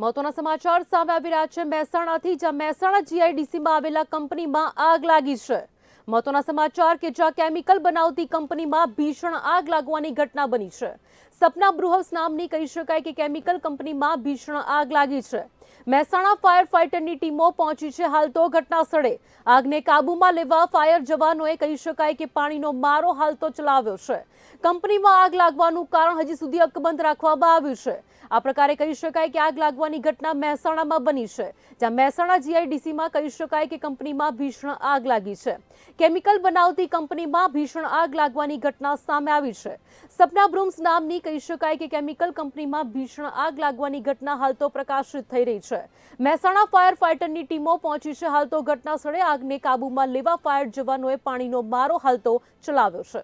મહત્વના સમાચાર સામે આવી રહ્યા છે. મહેસાણાથી જ્યાં મહેસાણા જીઆઈડીસીમાં આવેલા કંપનીમાં આગ લાગી છે. મહત્વના સમાચાર કે જ્યાં કેમિકલ બનાવતી કંપનીમાં ભીષણ આગ લાગવાની ઘટના બની છે. સપના બૃહસ નામની કહી શકાય કે કેમિકલ કંપનીમાં ભીષણ આગ લાગી છે. મહેસાણા ફાયર ફાઇટરની ટીમો પહોંચી છે હાલ તો ઘટના સ્થળે આગને કાબૂમાં લેવા ફાયર જવાનોએ કહી શકાય કે પાણીનો મારો હાલ તો ચલાવ્યો છે. કંપનીમાં આગ લાગવાનું કારણ હજી સુધી અકબંધ રાખવામાં આવ્યું છે. આ પ્રકારે કહી શકાય કે આગ લાગવાની ઘટના મહેસાણામાં બની છે. જ્યાં મહેસાણા જીઆઈડીસીમાં કહી શકાય કે કંપનીમાં ભીષણ આગ લાગી છે. કેમિકલ બનાવતી કંપનીમાં ભીષણ આગ લાગવાની ઘટના સામે આવી છે. સપના બ્રૂમ્સ નામની કહી શકાય કે કેમિકલ કંપનીમાં ભીષણ આગ લાગવાની ઘટના હાલ તો પ્રકાશિત થઈ રહી છે. મહેસાણા ફાયર ફાઇટરની ટીમો પહોંચી છે. હાલ તો ઘટના સ્થળે આગને કાબૂમાં લેવા ફાયર જવાનોએ પાણીનો મારો હાલતો ચલાવ્યો છે.